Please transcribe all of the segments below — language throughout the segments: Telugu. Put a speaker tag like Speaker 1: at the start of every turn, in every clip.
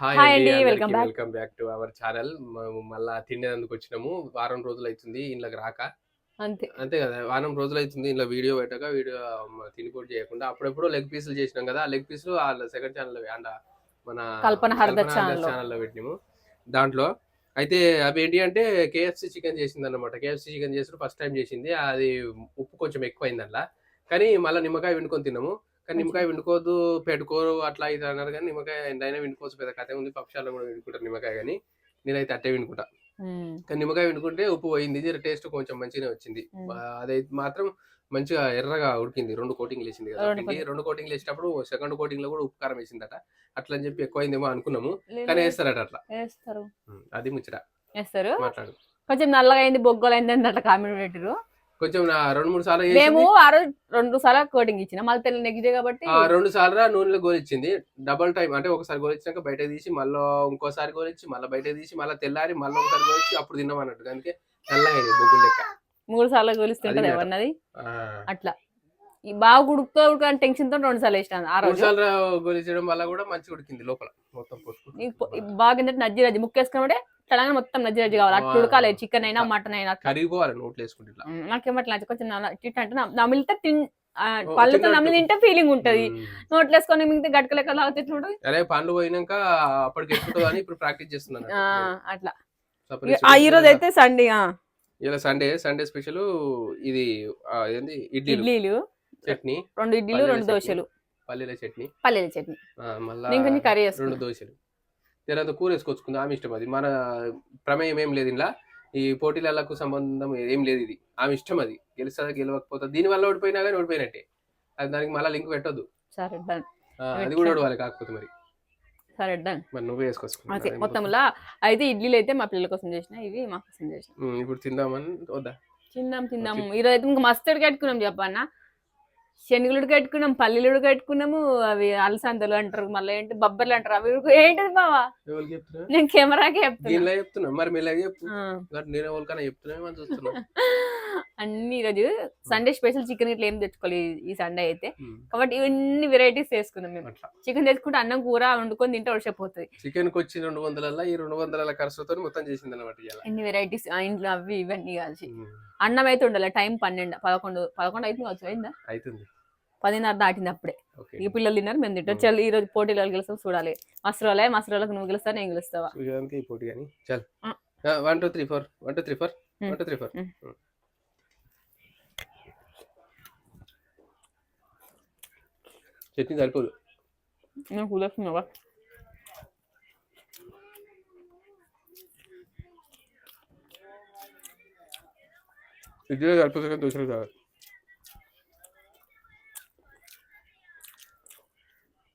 Speaker 1: హాయ్ అండి welcome
Speaker 2: back.
Speaker 1: Welcome back to our channel. మళ్ళా తినేందుకు వచ్చినాము. వారం రోజులు అవుతుంది ఇంట్లోకి రాక.
Speaker 2: అంతే.
Speaker 1: అంతే కదా వారం రోజులు అవుతుంది ఇంట్లో వీడియో పెట్టక వీడియో తినిపోటు చేయకుండా. అప్పుడెప్పుడు లెగ్ పీసులు చేసినాం కదా లెగ్ పీసులు ఆ సెకండ్ ఛానల్ అండ్ మన
Speaker 2: కల్పన హర్దర్.
Speaker 1: ఛానల్లో. పెట్టినాము. దాంట్లో అయితే అవి ఏంటి అంటే కేఎఫ్సి చికెన్ చేసింది అనమాట కేఎఫ్సి చికెన్ చేసిన ఫస్ట్ టైం చేసింది. అది ఉప్పు కొంచెం ఎక్కువైంది అందులో కానీ మళ్ళీ నిమ్మకాయ వండుకొని తిన్నాము. కానీ నిమ్మకాయ వండుకోవద్దు పెట్టుకోరు అట్లా ఇది అన్నారు కానీ నిమ్మకాయ ఎంతైనా వండుకోవచ్చు పెద్ద కథ ఉంది పక్షాల్లో కూడా వండుకుంటారు నిమ్మకాయ కానీ నేనైతే అట్టే వండుకుంటా. కానీ నిమ్మకాయ వండుకుంటే ఉప్పు పోయింది టేస్ట్ కొంచెం మంచిగానే వచ్చింది. అదైతే మాత్రం మంచిగా ఎర్రగా ఉడికింది రెండు కోటింగ్ వేసింది కదా.
Speaker 2: రెండు
Speaker 1: కోటింగ్ వేసేటప్పుడు సెకండ్ కోటింగ్లో కూడా ఉప్పు కారం వేసిందట. అట్లా అని చెప్పి ఎక్కువైందేమో అనుకున్నాము కానీ వేస్తారట అట్లా. అది ముచ్చట.
Speaker 2: వేస్తారు?
Speaker 1: మాట్లాడు.
Speaker 2: కొంచెం నల్లగా అయింది బొగ్గలు అయింది అట్లా కామెంట్ పెట్టారు
Speaker 1: కొంచెం నా రెండు మూడు సార్లు
Speaker 2: మేము
Speaker 1: వేసింది.
Speaker 2: ఆ రోజు రెండు సార్లు కోటింగ్ ఇచ్చిన. మళ్ళీ తెల్ల డే కాబట్టి
Speaker 1: ఆ రెండు సార్లు నూనెలో గోలిచ్చింది డబల్ టైం అంటే ఒకసారి గోలిచ్చినాక బయట తీసి మళ్ళీ ఇంకోసారి గోలిచ్చి మళ్ళీ బయట తీసి మళ్ళీ తెల్లారి మళ్ళీ ఒకసారి గోలిచ్చి అప్పుడు తిన్నాం అన్నట్టు అందుకే తెల్లగా బొగ్గులు లెక్క.
Speaker 2: మూడు సార్లు కొలిస్తుంటది
Speaker 1: అది
Speaker 2: ఎవరినది. అట్లా. బాగా ఉడుకుతో ఉడకని టెన్షన్తో రెండు సార్లు వేసినాను ఆ రోజు.
Speaker 1: గోలించడం వల్ల కూడా మంచిగా ఉడికింది లోపల మొత్తం
Speaker 2: బాగా నజ్జి రజ్జి ముక్కేసుకున్నప్పుడే తెలంగాణ మొత్తం నజ్జి రజ్జి కావాలి. అట్లా. ఉడకాలి చికెన్ అయినా మటన్ అయినా.
Speaker 1: కరిగిపోవాలి నోట్లు వేసుకుంటే
Speaker 2: నాకేమట్లా కొంచెం అంటే నమ్- నమిలితే తిన్ పళ్ళతో. నమిలి తింటే ఫీలింగ్ ఉంటది. నోట్లు వేసుకొని మిగతా గట్క లెక్క లాగితే ఎట్లా ఉంటది
Speaker 1: అరే పండ్లు పోయినాక అప్పటికి ఎక్కుతుందో ఇప్పుడు ప్రాక్టీస్ చేస్తున్నాను.
Speaker 2: అట్లా. ఈ రోజు అయితే సండే ఆ,
Speaker 1: ఇలా సండే సండే స్పెషల్ ఇది ఏంది ఇడ్లీలు. చట్నీ
Speaker 2: రెండు ఇడ్లీలు రెండు. దోశలు.
Speaker 1: పల్లీల చట్నీ.
Speaker 2: పల్లీల చట్నీ.
Speaker 1: మళ్ళా
Speaker 2: కర్రీ
Speaker 1: రెండు దోశలు. తర్వాత కూర వేసుకొచ్చుకుంది ఆమె ఇష్టం అది. మన ప్రమేయం ఏం లేదు ఇలా ఈ పోటీలకు సంబంధం ఏం లేదు ఇది. ఆమె ఇష్టం అది. గెలుస్తుందా గెలవకపోతే దీని వల్ల ఓడిపోయినా కానీ ఓడిపోయినట్టే. అది దానికి మళ్ళీ లింక్ పెట్టొద్దు.
Speaker 2: సరే
Speaker 1: అది కూడా ఓడవాలి కాకపోతే మరి.
Speaker 2: సరే డన్.
Speaker 1: మరి నువ్వే
Speaker 2: ఓకే
Speaker 1: వేసుకొచ్చుకున్నా
Speaker 2: మొత్తంలా అయితే ఇడ్లీలు అయితే మా పిల్లల కోసం చేసిన ఇవి మా కోసం చేసిన.
Speaker 1: ఇప్పుడు తిందామని వద్దా?
Speaker 2: తిందాం తిందాం. ఈరోజు అయితే ఇంకా మస్తు కట్టుకున్నాం చెప్పన్న. శనగలు కట్టుకున్నాం పల్లీలు కట్టుకున్నాము అవి అలసందలు అంటారు మళ్ళీ ఏంటి బొబ్బర్లు అంటారు అవి ఏంటిది బావా? నేను కెమెరాకే చెప్తున్నా.
Speaker 1: చెప్తున్నా. మరి చెప్తున్నా
Speaker 2: అన్ని ఈరోజు సండే స్పెషల్ చికెన్ ఇట్లా ఏం తెచ్చుకోవాలి ఈ- సండే అయితే. కాబట్టి ఇవన్నీ వెరైటీస్ చేసుకున్నాం మేము. చికెన్ తెచ్చుకుంటే అన్నం కూర వండుకొని తింటే ఉడిచిపోతుంది
Speaker 1: చికెన్కి వచ్చి రెండు వందల ఈ రెండు వందల ఖర్చుతో మొత్తం చేసింది అనమాట
Speaker 2: ఎన్ని వెరైటీస్ ఇంట్లో అవి ఇవన్నీ కలిసి అన్నం అయితే ఉండాలి టైం పన్నెండు పదకొండు పదకొండు అయితే కావచ్చు అయిందా?
Speaker 1: అవుతుంది
Speaker 2: పదిన్నర దాటింది అప్పుడే ఈ పిల్లలు తిన్నారు మేము తింటాం. చల్ ఈ రోజు పోటీలు గెలుస్తాం చూడాలి. మసరాలే మసరాలకు నువ్వు గెలుస్తావు నేను గెలుస్తావా?
Speaker 1: పోటీ కానీ. చల్. One two three four one two three four. One two three four
Speaker 2: um.
Speaker 1: Chutney సరిపోదు
Speaker 2: నేను కూలేస్తున్నావా
Speaker 1: ఇడ్లీలో సరిపోతుంది కానీ దోశలు కాదు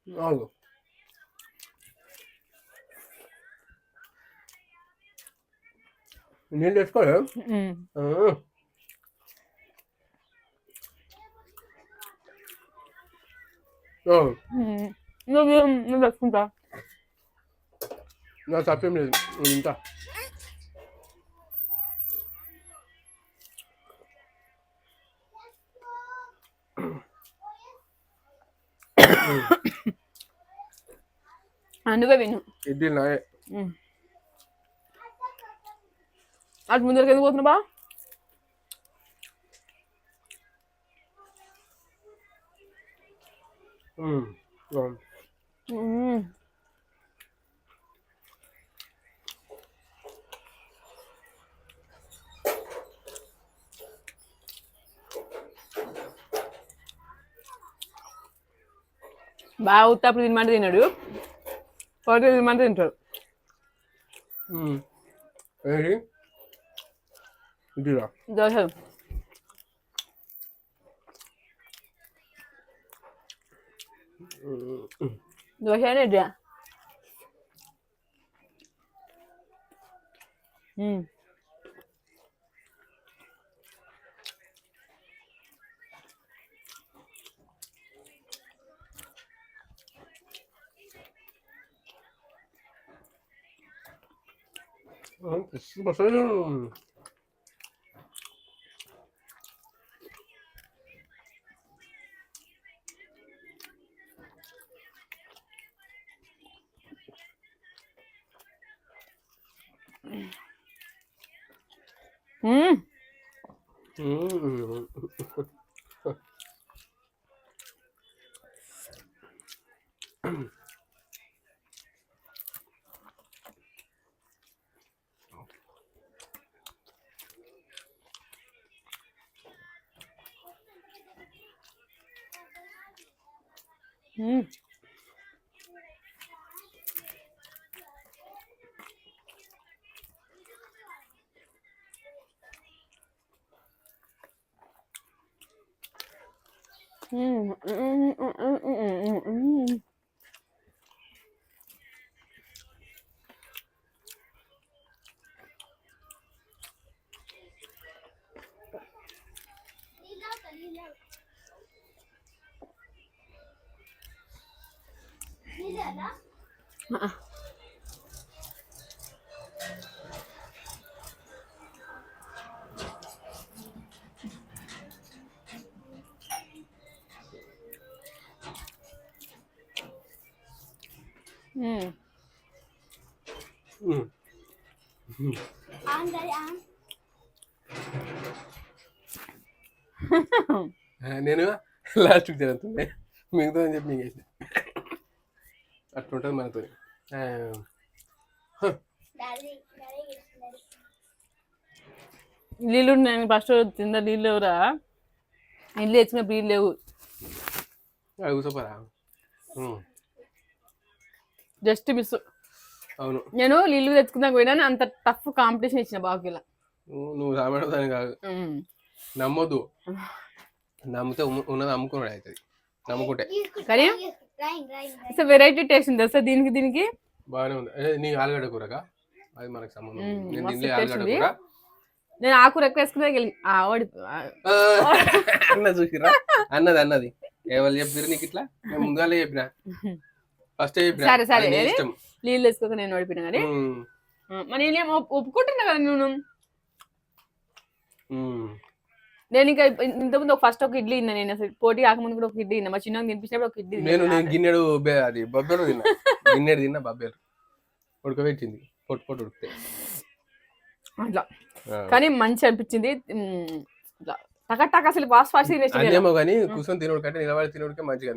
Speaker 1: అవును నేను తెచ్చుకోలే ఆ. ఆ,
Speaker 2: నువ్వు నువ్వు తెచ్చుకుంటా
Speaker 1: నా తప్పేం లేదు నేను ఇంత
Speaker 2: ఆ, నువ్వే విను
Speaker 1: ఇడ్లీ నాయే
Speaker 2: ఉమ్. అటు ముందరికి ఎందుకు పోతున్నావా
Speaker 1: ఉమ్, అవును.
Speaker 2: ఉమ్. బాగా ఉత్తప్పుడు తినమంటే తిన్నాడు పోటీ తినమంటే తింటాడు.
Speaker 1: ఉమ్. ఏంటి ఇడ్లీరా
Speaker 2: దోశ
Speaker 1: 嗯。嗯嗯，
Speaker 2: మ్మ్.
Speaker 1: మ్మ్.
Speaker 2: మ్మ్. మ్మ్. మ్మ్. ఆ. మ్మ్.
Speaker 1: మ్మ్. ఆ, నేను లాస్ట్కి జరుగుతుంది మిగతా అని చెప్పి నీకు అట్లుంటుంది మనతో
Speaker 2: నీళ్ళు నేను ఫస్ట్ తిన్న నీళ్ళు ఎవరా? ఇల్లు తెచ్చిన నీళ్ళు లేవు.
Speaker 1: అడుగుతాపరా
Speaker 2: జస్ట్ మిస్.
Speaker 1: అవును.
Speaker 2: నేను నీళ్ళు తెచ్చుకుందాక పోయినా అంత టఫ్ కాంపిటీషన్ ఇచ్చిన బాకీలా.
Speaker 1: నువ్వు నువ్వు రాబడదాని కాదు. నమ్మొద్దు. నమ్మితే ఉన్నది అమ్ముకున్నాడు అవుతుంది నమ్ముకుంటే.
Speaker 2: కానీ అసలు వెరైటీ టేస్ట్ ఉంది అసలు దీనికి దీనికి?
Speaker 1: బాగానే ఉంది. అదే నీ ఆలుగడ్డ కూరగా అది మనకు సంబంధం నేను
Speaker 2: taste
Speaker 1: ఆలుగడ్డ. కూర.
Speaker 2: నేను ఆకు ఎక్కువ వేసుకునే గెలి ఆ, ఓడి ఆ,
Speaker 1: ఆ, అన్న చూసిరా అన్నది అన్నది. ఎవరు చెప్పారు నీకు ఇట్లా? నేను ముందుగానే చెప్పిన. ఫస్ట్
Speaker 2: సరే, సరే, నీళ్ళు వేసుకోక నేను ఓడిపోయినా కానీ. మరి నేనేం ఒప్- ఒప్పుకుంటున్నా కదా
Speaker 1: మ్మ్.
Speaker 2: నేను ఇంకా ఇంతకుముందు ఒక ఫస్ట్ ఒక ఇడ్లీ తిన్నా నేను అసలు. పోటీ కాకముందు కూడా ఒక ఇడ్లీ తిన్నా. మా చిన్న తినిపించినప్పుడు ఒక ఇడ్లీ.
Speaker 1: నేను నేను గిన్నెడు అది బబ్బెలు తిన్నా. గిన్నెడు తిన్నా బబ్బెలు. ఉడకబెట్టింది. పొట్టు పొట్టు ఉడికితే.
Speaker 2: అట్లా. కానీ మంచి అనిపించింది. ఇట్లా టక టక అసలు ఫాస్ట్ ఫాస్ట్ తినేసి
Speaker 1: అదేమో కానీ కూర్చొని తినడు కంటే నిలబడి తినడికే మంచిగా?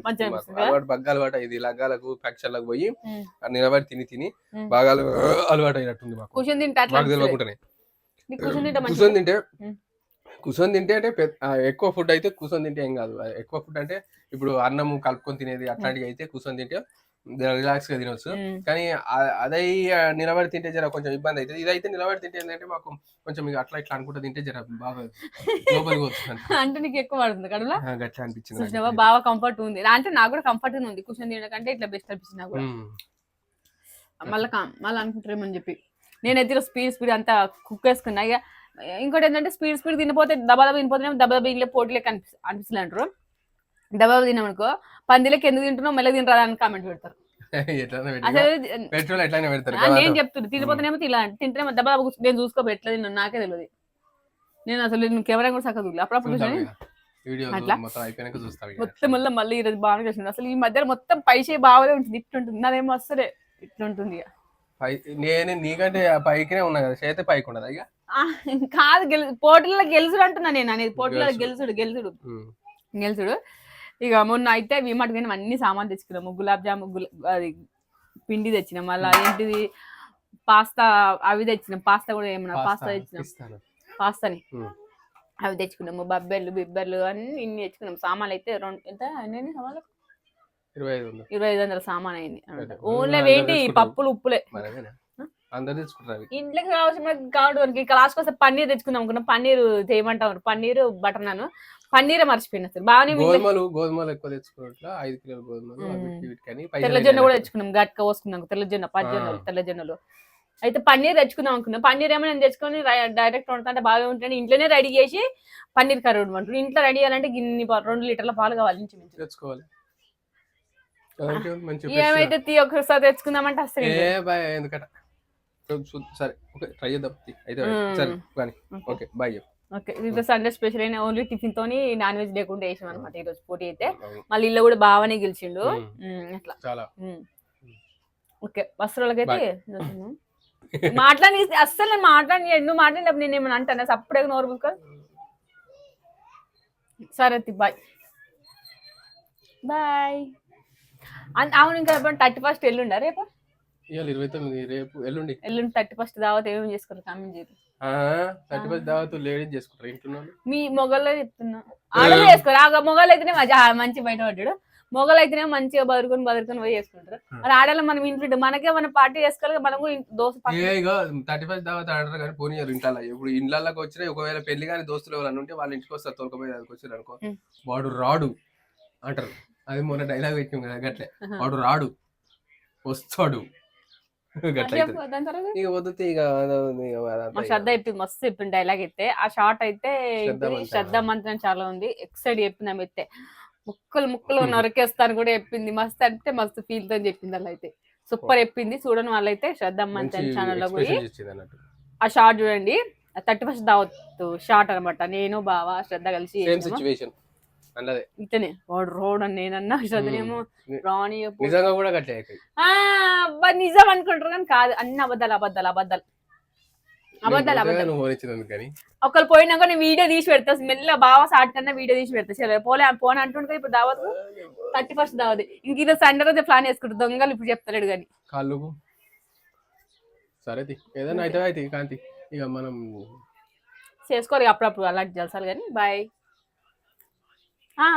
Speaker 1: అలవాటు బగ్గా అలవాటు ఇది లగ్గాలకు పక్షాలకు పోయి నిలబడి తిని తిని. బాగా అల- అలవాటు అయినట్టుంది మాకు
Speaker 2: కూర్చొని తింటే.
Speaker 1: తెలియకుండానే
Speaker 2: కూర్చొని తింటే
Speaker 1: కూర్చొని తింటే అంటే ఎక్కువ ఫుడ్ అయితే కూర్చొని తింటే ఏం కాదు. ఎక్కువ ఫుడ్ అంటే ఇప్పుడు అన్నం కలుపుకొని తినేది అట్లాంటివి అయితే కూర్చొని తింటే రిలాక్స్గా తినొచ్చు. కానీ అదే నిలబడి తింటే జర కొంచెం ఇబ్బంది అవుతుంది ఇదైతే నిలబడి తింటే ఏంటంటే మాకు కొంచెం ఇక అట్లా ఇట్లా అనుకుంటా తింటే జర బాగా లోపలికి వస్తుంది
Speaker 2: అంటే నీకు ఎక్కువ పడుతుంది కడుపులో?
Speaker 1: గట్లా అనిపించింది.
Speaker 2: బాగా కంఫర్ట్ ఉంది. అంటే నాకు కూడా కంఫర్ట్ ఉంది. కూర్చొని తినడం కంటే ఇట్లా బెస్ట్ అనిపించింది నాకు. మళ్ళీ మళ్ళీ అనుకుంటారేమని చెప్పి. నేనైతే స్పీడ్ స్పీడ్ అంతా కుక్ వేసుకున్నా ఇక ఇంకోటి ఏంటంటే స్పీడ్ స్పీడ్ తినిపోతే దబా దబా తినిపోతే దబా దబా ఇంట్లో పోటీలకి అనిపి అనిపిస్తుంది అంటారు. దబా తిన్నామనుకో పందిలకి ఎందుకు తింటున్నావు మెల్లగా తినరా అని కామెంట్ పెడతారు.
Speaker 1: పెట్రోల్
Speaker 2: నేను చెప్తున్నా తినిపోతేనేమో ఇలా దబా కూర్చో- నేను చూసుకో ఎట్లా తిన్నాను నాకే తెలియదు నేను అసలు నేను కెమెరా కూడా చూడలే. అప్పుడప్పుడు?
Speaker 1: మొత్తం
Speaker 2: మళ్ళీ మళ్ళీ ఈరోజు బాగా చేసింది. అసలు ఈ మధ్య మొత్తం పైసే బాగానే ఉంటుంది ఇట్లుంటుంది. నాదేమో అసలే ఇట్లుంటుంది ఇక.
Speaker 1: పై నేను నీకంటే పైకినే ఉన్నా కదా చేతి పైకి ఉండదు ఇక?
Speaker 2: కాదు గెలు పోటీల్లో గెలుచుడు అంటున్నా నేను. అనేది
Speaker 1: గెలుచుడు.
Speaker 2: గెలుచుడు గెలుచుడు
Speaker 1: ఉమ్.
Speaker 2: గెలుచుడు ఇక మొన్న అయితే విమాట్ కానీ అన్ని సామాన్లు తెచ్చుకున్నాము గులాబ్ జాము అది పిండి తెచ్చినాం. మళ్ళీ ఏంటిది? పాస్తా అవి తెచ్చినాం. పాస్తా కూడా ఏమన్నా? పాస్తా తెచ్చినాం. పాస్తాని. అవి తెచ్చుకున్నాము బబ్బెర్లు బిబ్బెర్లు అన్ని ఇన్ని తెచ్చుకున్నాం. సామాన్లు అయితే రెండు ఎంత ఎన్ని సామాన్లు?
Speaker 1: ఇరవై ఐదు
Speaker 2: వందల. సామాన్ అయింది. ఓన్లీ ఏంటి. పప్పులు ఉప్పులే.
Speaker 1: అందరు తెచ్చుకుంటారు
Speaker 2: ఇంట్లోకి కావాల్సిన కావడానికి క్లాస్ కోసం పన్నీర్ తెచ్చుకుందాం అనుకున్నా. పన్నీర్ చేయమంటారు. పన్నీర్ బటర్ నాను. పన్నీరే మర్చిపోయినా సార్. బాగానే
Speaker 1: గోధుమలు గోధుమలు ఎక్కువ తెచ్చుకున్నట్లు ఐదు కిలోల గోధుమలు
Speaker 2: ఉమ్.
Speaker 1: వీటికి వీటికని
Speaker 2: తెల్ల జొన్న కూడా తెచ్చుకున్నాం. గట్క పోసుకున్నాం. తెల్ల జొన్న పచ్చజొన్నలు
Speaker 1: ఆ.
Speaker 2: తెల్ల జొన్నలు. అయితే పన్నీర్ తెచ్చుకుందాం అనుకున్నా. పన్నీర్ ఏమో నేను తెచ్చుకొని డైరెక్ట్ వండుతుంటే బాగా ఉంటుంది ఇంట్లోనే రెడీ చేసి పన్నీర్ కర్రీ వండుకుంటాను ఇంట్లో రెడీ చేయాలంటే గిన్ని రెండు లీటర్ల పాలు కావాలి.
Speaker 1: తెచ్చుకోవాలి.
Speaker 2: ఏమైతే తీ ఒకసారి తెచ్చుకుందామంటే అసలు
Speaker 1: ఎందుకట? సరే ఓకే ట్రై చేద్దాం. అయితే. సరే కానీ ఓకే. బాయ్ చెప్పు.
Speaker 2: ఓకే సండే స్పెషల్ అయిన ఓన్లీ టిఫిన్ తోని నాన్ వెజ్ లేకుండా వేసాం అనమాట ఈ రోజు పోటీ అయితే. మళ్ళీ ఇల్లు కూడా బాగానే గెలిచిండు. అట్లా.
Speaker 1: చాలా.
Speaker 2: ఓకే వస్త్రాలకైతే మాట్లాడి అస్సలు నేను మాట్లాడి నువ్వు మాట్లాడినప్పుడు నేను ఏమైనా అంటాను? సప్పుడే నోరు మూసుకో. సరే బాయ్ బాయ్ అవును ఇంకా థర్టీ ఫస్ట్ ఎల్లుండా రేపు?
Speaker 1: ఇవాళ ఇరవై తొమ్మిది రేపు ఎల్లుండి.
Speaker 2: ఎల్లుండి థర్టీ ఫస్ట్ దావత్ ఏమేమి చేసుకోరు కామెంట్ చేయరు
Speaker 1: థర్టీ ఫస్ట్ దావత్ లేడీస్ చేసుకుంటారు. ఇంట్లో.
Speaker 2: మీ మొగల్లో చెప్తున్నా. ఆడలు చేసుకోరు. ఆ మొగలు అయితేనే మంచి బయట పడ్డాడు. మొగలు అయితేనే మంచిగా బదురుకొని బదురుకొని పోయి చేసుకుంటారు. మరి ఆడలు మనం ఇంట్లో మనకే మన పార్టీ చేసుకోవాలి మనం కూడా ఇంట్లో దోశ
Speaker 1: థర్టీ ఫస్ట్ దావత్ అంటారు కానీ పోనీయారు ఇంట్లో ఇప్పుడు ఇండ్లకి వచ్చినా ఒకవేళ పెళ్ళి కానీ దోస్తులు ఎవరైనా ఉంటే వాళ్ళ ఇంటికి వస్తారు తొలకపోయి దానికి వచ్చారు అనుకో. వాడు రాడు అంటారు. అది మొన్న డైలాగ్ పెట్టినాం కదా గట్లే. వాడు రాడు. వస్తాడు గట్ల
Speaker 2: చెప్పు, దాని తర్వాత
Speaker 1: ఇక వద్దుతే ఇక
Speaker 2: మా. శ్రద్ధ చెప్పింది మస్తు చెప్పింది డైలాగ్ అయితే. ఆ షార్ట్ అయితే
Speaker 1: శ్రద్ధ? మంత్రం.
Speaker 2: చాలా ఉంది. ఎక్సైడ్ చెప్పింది ఆమె అయితే. ముక్కలు ముక్కలు నరికేస్తాను కూడా చెప్పింది. మస్తు అంటే మస్తు ఫీల్తో చెప్పింది అలా అయితే. సూపర్ చెప్పింది. చూడని వాళ్ళైతే శ్రద్ధ మంత్రం ఛానల్లో పోయి ఆ షార్ట్ చూడండి. థర్టీ ఫస్ట్ దావత్ షార్ట్ అనమాట నేను బావ శ్రద్ధ కలిసి
Speaker 1: అన్నదే
Speaker 2: ఇతనే. వాడు రోడ్ అని నేనన్నా శ్రద్ధనేమో
Speaker 1: ని-
Speaker 2: రాణి
Speaker 1: నిజంగా కూడా గట్లే
Speaker 2: నిజం అనుకుంటారు కానీ కాదు. అన్ని అబద్ధాలు అబద్ధాలు అబద్ధాలు. అబద్ధాలు అబద్ధాలు. ఒకరు పోయినాక నేను వీడియో తీసి పెడతా. మెల్ల బాగా సాట్ కన్నా వీడియో తీసి పెడతా. సరే పోలే పోనీ అంటుంటే ఇప్పుడు దావత్ థర్టీ ఫస్ట్ దావత్. ఇంక ఇది సండే రోజు ప్లాన్ చేసుకుంటారు దొంగలు ఇప్పుడు చెప్తలేడు కానీ.
Speaker 1: కాళ్ళకు సరే. ఏదైనా అయితే అయితే కాంతి. ఇక మనం
Speaker 2: చేసుకోరు ఇక అప్పుడప్పుడు అలాంటి జలసాలు కానీ. బాయ్. ആ